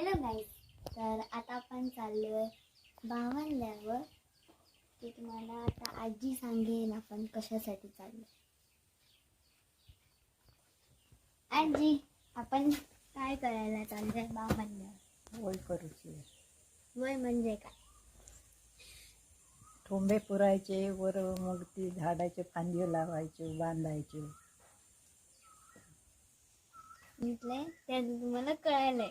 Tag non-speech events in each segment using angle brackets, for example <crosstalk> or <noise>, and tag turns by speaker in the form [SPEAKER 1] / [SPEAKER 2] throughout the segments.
[SPEAKER 1] Hello guys तर आता आपण चाललोय बावनल्यावर. ते तुम्हाला आता आजी सांगेन आपण कशासाठी चाललोय. आजी आपण काय करायला चाललोय बावनल्यावर?
[SPEAKER 2] वय करूची.
[SPEAKER 1] वय म्हणजे काय?
[SPEAKER 2] ठोंबे पुरायचे वर मग ती झाडाचे फांदी लावायचे बांधायचे.
[SPEAKER 1] म्हटलंय ते तुम्हाला कळालंय.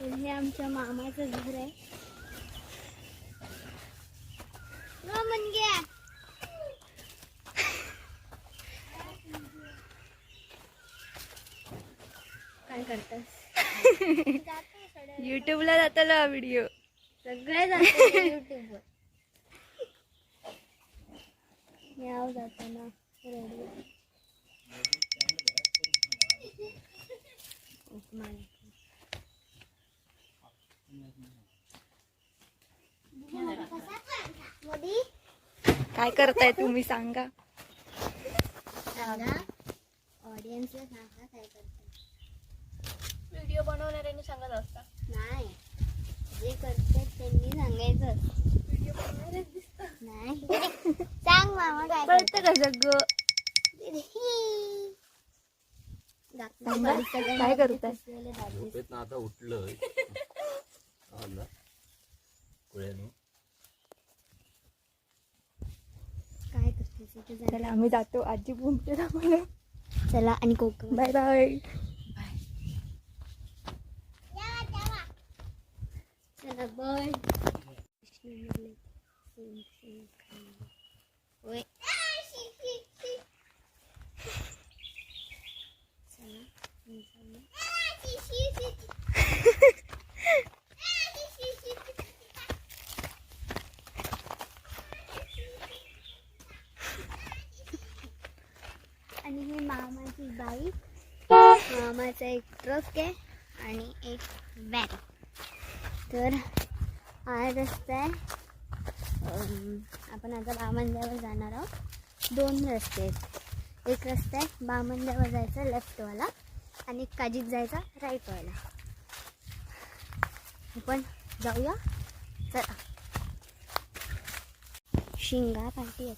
[SPEAKER 1] तर हे आमच्या मामाचं घर आहे. काय करतास?
[SPEAKER 3] युट्यूबला जाताला व्हिडिओ.
[SPEAKER 1] सगळे जाते युट्यूबवर. याव जाताना रेडिओ. उपमा
[SPEAKER 3] काय करताय तुम्ही सांगा.
[SPEAKER 1] सांगा. ऑडियन्सला सांगा काय करतात
[SPEAKER 3] व्हिडिओ बनवणाऱ्यांनी सांगत असता.
[SPEAKER 1] नाही. जे करतात त्यांनी सांगायचं नाही. सांग मामा काय
[SPEAKER 3] कळतं का सगळं? काय करताय?
[SPEAKER 4] आता उठलोय आला कुळ्यानं
[SPEAKER 1] काय करतेस इथे जा.
[SPEAKER 3] चला आम्ही जातो आजी बोलते आम्हाला
[SPEAKER 1] चला आणि कोकण
[SPEAKER 3] बाय बाय
[SPEAKER 1] चला बाय होय चला मी चालले. आणि ही मामाची बाईक <laughs> मामाचा एक ट्रक आहे आणि एक वॅन तर हा रस्ता आहे. आपण आता बामंद्यावर जाणार आहोत. दोन रस्ते आहेत. एक रस्ता आहे बामंद्यावर जायचा लेफ्टवाला आणि काजीत जायचा राईटवाला आपण जाऊया. चला. शिंगा पार्टी आहे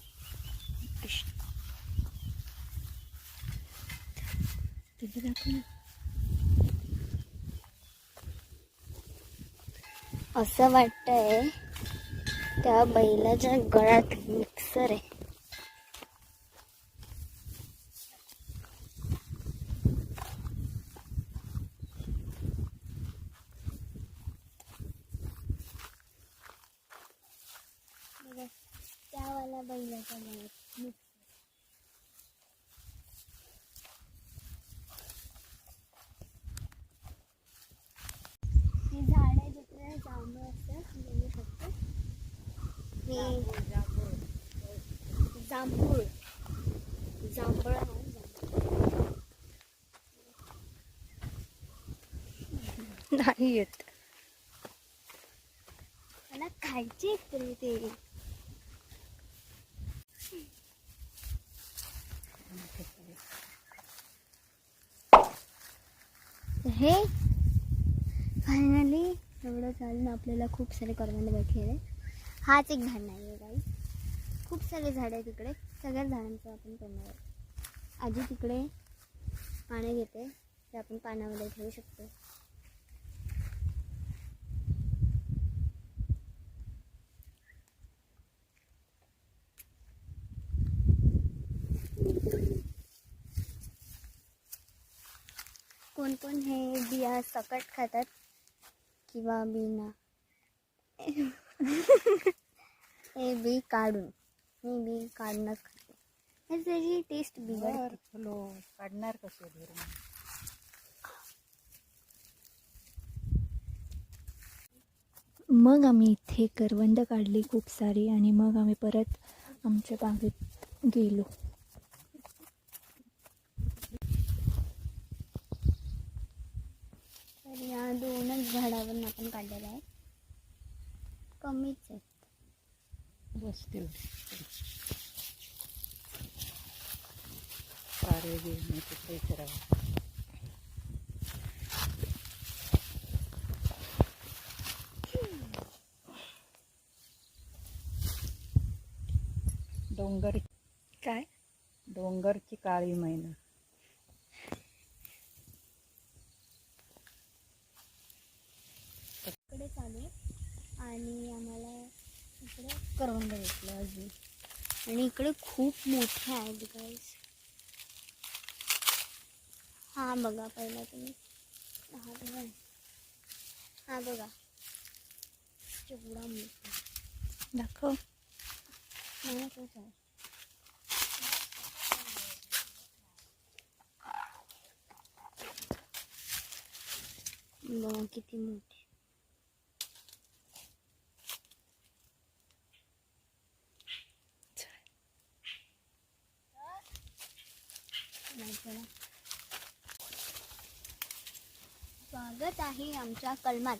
[SPEAKER 1] अश. तिथे दाखव ना. असं वाटतंय त्या बैलाच्या गळ्यात मिक्सर आहे बघा, त्यावाल्या बैलाच्या गळ्यात मिक्सर ही झाड आहे जिथे जांभळ असतात बघू शकतो हे जांभूळ जांभळ
[SPEAKER 3] नाही येत.
[SPEAKER 1] मला खायचे तरी ते हे फायनली एवढं चालून आपल्याला खूप सारे करवंद भेटलेले हाच एक झाड नाही आहे काही खूप सारे झाड आहे तिकडे सगळ्याच झाडांचं आपण करणार आजी तिकडे पाणी घेते. ते आपण पाण्यामध्ये ठेवू शकतो. कोण कोण हे बिया सकट खातात किंवा बिना? हे बी काढून हे बी काढूनच खाते. हे त्याची टेस्ट बिघडते.
[SPEAKER 2] बर फुलो काढणार कसे धरून?
[SPEAKER 3] मग आम्ही इथे करवंद काढली खूप सारी आणि मग आम्ही परत आमच्या बागेत गेलो.
[SPEAKER 1] तर या दोनच झाडावरून आपण काढलेलं आहे. कमीच आहेत.
[SPEAKER 2] बस तेवढी पारे घेऊन तिथे करावं? डोंगर
[SPEAKER 3] काय?
[SPEAKER 2] डोंगरची काळी मैना.
[SPEAKER 1] आणि आम्हाला इकडे करवंद भेटलं अजून. आणि इकडे खूप मोठे आहेत गाईस हा बघा पहिला तुम्ही. हा बघा. हा बघा. केवढा मोठा.
[SPEAKER 3] दाखव.
[SPEAKER 1] मला तोच आहे बघा किती मोठे. नाही स्वागत आहे आमच्या कलमात.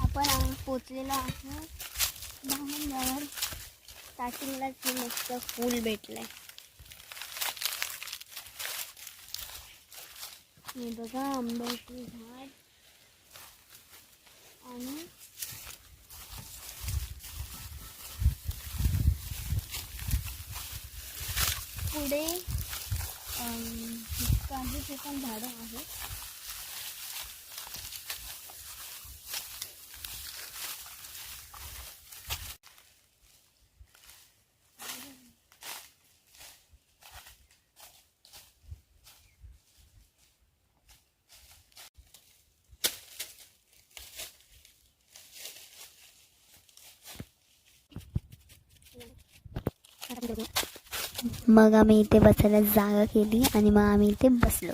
[SPEAKER 1] आपण पोचलेलो आहोत धामणगावर स्टार्टिंगलाच हे मस्त फूल भेटलंय. हे बघा आंब्याची झाड आणि पुढे अम, काही ते पण झाडं आहेत. मग आम्ही इथे बसायला जागा केली आणि मग आम्ही इथे बसलो.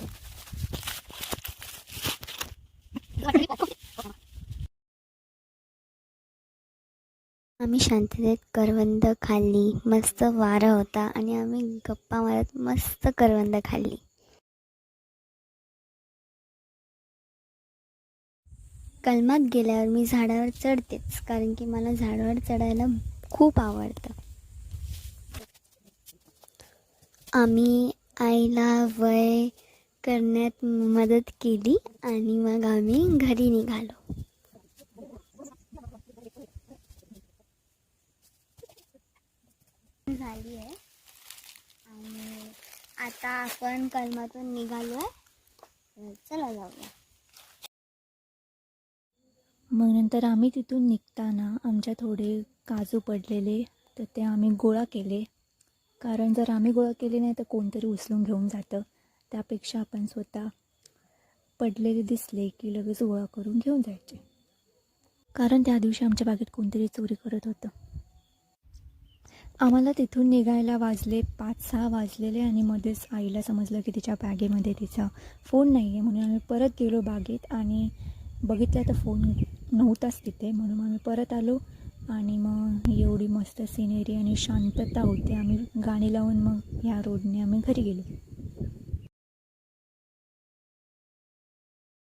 [SPEAKER 1] आम्ही शांततेत करवंद खाल्ली मस्त वारा होता आणि आम्ही गप्पा मारत मस्त करवंद खाल्ली. कलमात गेल्यावर मी झाडावर चढतेच कारण की मला झाडावर चढायला खूप आवडतं. आम्ही आईला वय करण्यात मदत केली आणि मग आम्ही घरी निघालो. झाली आहे. आणि आता आपण कलमातून निघालो आहे चला जाऊया.
[SPEAKER 3] मग नंतर आम्ही तिथून निघताना आमच्या थोडे काजू पडलेले तर ते आम्ही गोळा केले. कारण जर आम्ही गोळा केली नाही तर कोणतरी उचलून घेऊन जातं. त्यापेक्षा आपण स्वतः पडलेले दिसले की लगेच गोळा करून घेऊन जायचे. कारण त्या दिवशी आमच्या बागेत कोणतरी चोरी करत होतं. आम्हाला तिथून निघायला वाजले पाच सहा वाजलेले आणि मध्येच आईला समजलं की तिच्या बॅगेमध्ये तिचा फोन नाही आहे म्हणून आम्ही परत गेलो बागेत आणि बघितलं तर फोन नव्हताच तिथे. म्हणून आम्ही परत आलो आणि मग एवढी मस्त सिनेरी आणि शांतता होती. आम्ही गाणी लावून मग ह्या रोडने आम्ही घरी गेलो.